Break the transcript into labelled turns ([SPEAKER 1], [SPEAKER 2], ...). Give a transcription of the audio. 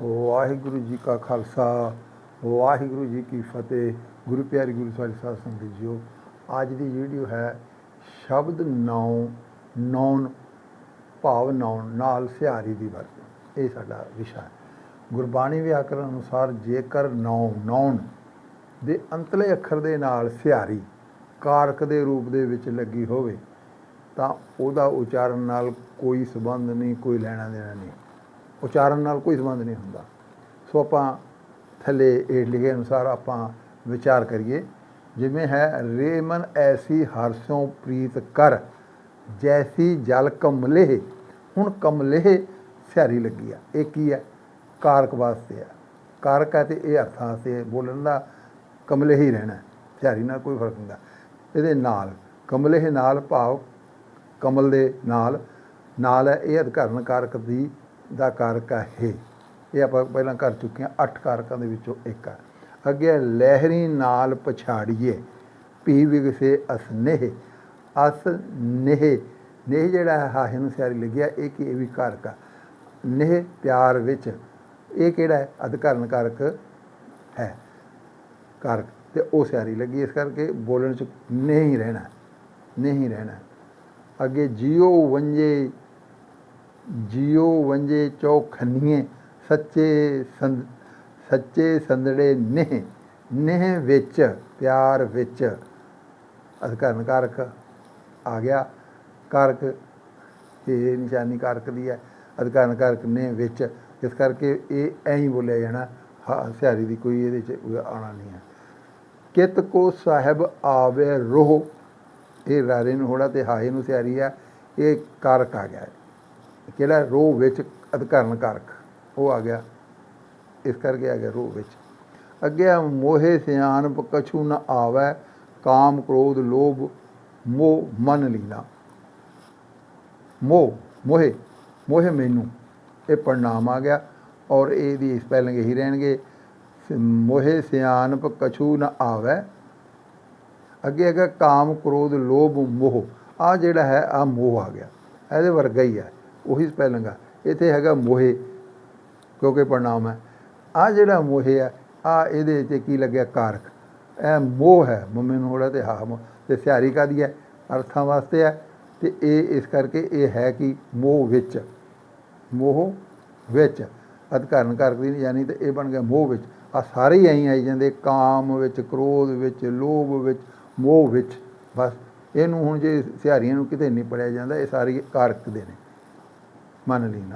[SPEAKER 1] ਵਾਹਿਗੁਰੂ ਜੀ ਕਾ ਖਾਲਸਾ, ਵਾਹਿਗੁਰੂ ਜੀ ਕੀ ਫਤਿਹ। ਗੁਰੂ ਪਿਆਰੀ ਗੁਰੂ ਸਾਹਿਬ ਸਾਧ ਸੰਗਤ ਜੀਓ, ਅੱਜ ਦੀ ਵੀਡੀਓ ਹੈ ਸ਼ਬਦ ਨੌ, ਨੌਨ, ਭਾਵ ਨੌਨ, ਨਾਲ ਸਿਹਾਰੀ ਦੀ ਵਰਤੋਂ। ਇਹ ਸਾਡਾ ਵਿਸ਼ਾ ਹੈ। ਗੁਰਬਾਣੀ ਵਿਆਕਰਨ ਅਨੁਸਾਰ ਜੇਕਰ ਨੌ, ਨੌਨ ਦੇ ਅੰਤਲੇ ਅੱਖਰ ਦੇ ਨਾਲ ਸਿਹਾਰੀ ਕਾਰਕ ਦੇ ਰੂਪ ਦੇ ਵਿੱਚ ਲੱਗੀ ਹੋਵੇ, ਤਾਂ ਉਹਦਾ ਉਚਾਰਨ ਨਾਲ ਕੋਈ ਸਬੰਧ ਨਹੀਂ, ਕੋਈ ਲੈਣਾ ਦੇਣਾ ਨਹੀਂ। ਉਚਾਰਨ ਨਾਲ ਕੋਈ ਸੰਬੰਧ ਨਹੀਂ ਹੁੰਦਾ। ਸੋ ਆਪਾਂ ਥੱਲੇ ਇਹ ਲਿਖੇ ਅਨੁਸਾਰ ਆਪਾਂ ਵਿਚਾਰ ਕਰੀਏ। ਜਿਵੇਂ ਹੈ, ਰੇਮਨ ਐਸੀ ਹਰਸੋਂ ਪ੍ਰੀਤ ਕਰ, ਜੈਸੀ ਜਲ ਕਮਲੇ ਹੁਣ ਕਮਲੇ ਸਿਆਰੀ ਲੱਗੀ ਆ। ਇਹ ਕੀ ਹੈ ਕਾਰਕ ਵਾਸਤੇ ਆ। ਕਾਰਕ ਹੈ ਤੇ ਇਹ ਅਰਥਾਂ 'ਤੇ ਬੋਲਣ ਦਾ ਕਮਲੇ ਹੀ ਰਹਿਣਾ। ਸਿਆਰੀ ਨਾਲ ਕੋਈ ਫ਼ਰਕ ਨਹੀਂ ਇਹਦੇ ਨਾਲ ਕਮਲੇ ਨਾਲ ਭਾਵ ਕਮਲ ਦੇ ਨਾਲ। ਨਾਲ ਹੈ, ਇਹ ਅਧਿਕਾਰਨ ਕਾਰਕ ਦੀ ਦਾ ਕਾਰਕ ਹੈ ਇਹ। ਆਪਾਂ ਪਹਿਲਾਂ ਕਰ ਚੁੱਕੇ ਹਾਂ, ਅੱਠ ਕਾਰਕਾਂ ਦੇ ਵਿੱਚੋਂ ਇੱਕ ਆ। ਅੱਗੇ ਲਹਿਰੀ ਨਾਲ ਪਛਾੜੀਏ ਪੀ ਵਿਗਸੇ ਅਸਨੇਹ ਅਸ ਨੇਹ। ਨੇਹ ਜਿਹੜਾ ਹੈ, ਹਾਹੇ ਨੂੰ ਸਿਆਰੀ ਲੱਗਿਆ ਇਹ ਕੀ ਇਹ ਵੀ ਕਾਰਕ ਆ। ਨੇਹ ਪਿਆਰ ਵਿੱਚ, ਇਹ ਕਿਹੜਾ ਹੈ? ਅਧਿਕਰਨ ਕਾਰਕ ਹੈ। ਕਾਰਕ, ਤੇ ਉਹ ਸਿਆਰੀ ਲੱਗੀ ਇਸ ਕਰਕੇ ਬੋਲਣ ਚ ਨਹੀਂ ਰਹਿਣਾ ਨਹੀਂ ਰਹਿਣਾ ਅੱਗੇ ਜਿਉ ਵੰਜੇ ਜਿਉ ਵੰਜੇ ਚੌਖਨੀਏ ਸੱਚੇ ਸੰਦ, ਸੱਚੇ ਸੰਦੜੇ ਨੇਹ ਨੇਹ ਵਿੱਚ, ਪਿਆਰ ਵਿੱਚ। ਅਧਿਕਰਨ ਕਾਰਕ ਆ ਗਿਆ। ਕਾਰਕ ਇਹ ਨਿਸ਼ਾਨੀ ਕਾਰਕ ਦੀ ਹੈ। ਅਧਿਕਰਨ ਕਾਰਕ ਨੇ ਵਿੱਚ। ਇਸ ਕਰਕੇ ਇਹ ਐਂ ਹੀ ਬੋਲਿਆ ਜਾਣਾ। ਹਾ- ਸਿਹਾਰੀ ਦੀ ਕੋਈ ਇਹਦੇ ਚ ਆਉਣਾ ਨਹੀਂ ਹੈ। ਕਿਤ ਕੋ ਸਾਹਿਬ ਆਵੇ ਰੋਹ। ਇਹ ਰਾਰੇ ਨੂੰ ਹੋੜਾ ਤੇ ਹਾਏ ਨੂੰ ਸਿਆਰੀ ਆ ਇਹ ਕਾਰਕ ਆ ਗਿਆ। ਕਿਹੜਾ ਰੋਹ ਵਿੱਚ ਅਧਿਕਰਨ ਕਾਰਕ? ਉਹ ਆ ਗਿਆ। ਇਸ ਕਰਕੇ ਆ ਗਿਆ ਰੋਹ ਵਿੱਚ। ਅੱਗੇ ਆ, ਮੋਹੇ ਸਿਆਣਪ ਕਛੂ ਨ ਆਵੈ, ਕਾਮ ਕ੍ਰੋਧ ਲੋਭ, ਮੋਹ ਮਨ ਲੀਨਾ ਮੋਹ, ਮੋਹੇ ਮੋਹੇ ਮੈਨੂੰ। ਇਹ ਪੜਨਾਮ ਆ ਗਿਆ ਔਰ ਇਹਦੀ ਸਪੈਲਿੰਗ ਹੀ ਰਹਿਣਗੇ। ਸ- ਮੋਹੇ ਸਿਆਣਪ ਕਛੂ ਨ ਆਵੈ। ਅੱਗੇ ਹੈਗਾ ਕਾਮ ਕ੍ਰੋਧ ਲੋਭ ਮੋਹ। ਆ ਜਿਹੜਾ ਹੈ ਆ ਮੋਹ ਆ ਗਿਆ। ਇਹਦੇ ਵਰਗਾ ਹੀ ਹੈ ਉਹੀ ਸਪੈਲਿੰਗ ਆ। ਇੱਥੇ ਹੈਗਾ ਮੋਹੇ, ਕਿਉਂਕਿ ਪ੍ਰਣਾਮ ਹੈ ਆ ਜਿਹੜਾ ਮੋਹੇ ਆ ਆ ਇਹਦੇ ਤੇ ਕੀ ਲੱਗਿਆ? ਕਾਰਕ। ਇਹ ਮੋਹ ਹੈ, ਮੰਮੀ ਨੂੰ ਹੋੜਾ ਤੇ ਹਾ ਮੋਹ। ਤੇ ਸਿਆਰੀ ਕਾਦੀ ਹੈ? ਅਰਥਾਂ ਵਾਸਤੇ ਹੈ। ਤੇ ਇਹ ਇਸ ਕਰਕੇ ਇਹ ਹੈ ਕਿ ਮੋਹ ਵਿੱਚ ਮੋਹ ਵਿੱਚ, ਅਧਿਕਾਰਨ ਕਾਰਕ ਦੀ ਨਹੀਂ ਯਾਨੀ ਤੇ ਇਹ ਬਣ ਗਿਆ ਮੋਹ ਵਿੱਚ। ਆ ਸਾਰੇ ਹੀ ਐਂ ਆਈ ਜਾਂਦੇ, ਕਾਮ ਵਿੱਚ, ਕ੍ਰੋਧ ਵਿੱਚ, ਲੋਭ ਵਿੱਚ, ਮੋਹ ਵਿੱਚ। ਬਸ, ਇਹਨੂੰ ਹੁਣ ਜੇ ਸਿਹਾਰੀਆਂ ਨੂੰ ਕਿਤੇ ਨਹੀਂ ਪੜਿਆ ਜਾਂਦਾ, ਇਹ ਸਾਰੇ ਕਾਰਕ ਦੇ ਨੇ। ਮੰਨ ਲਈ ਨਾ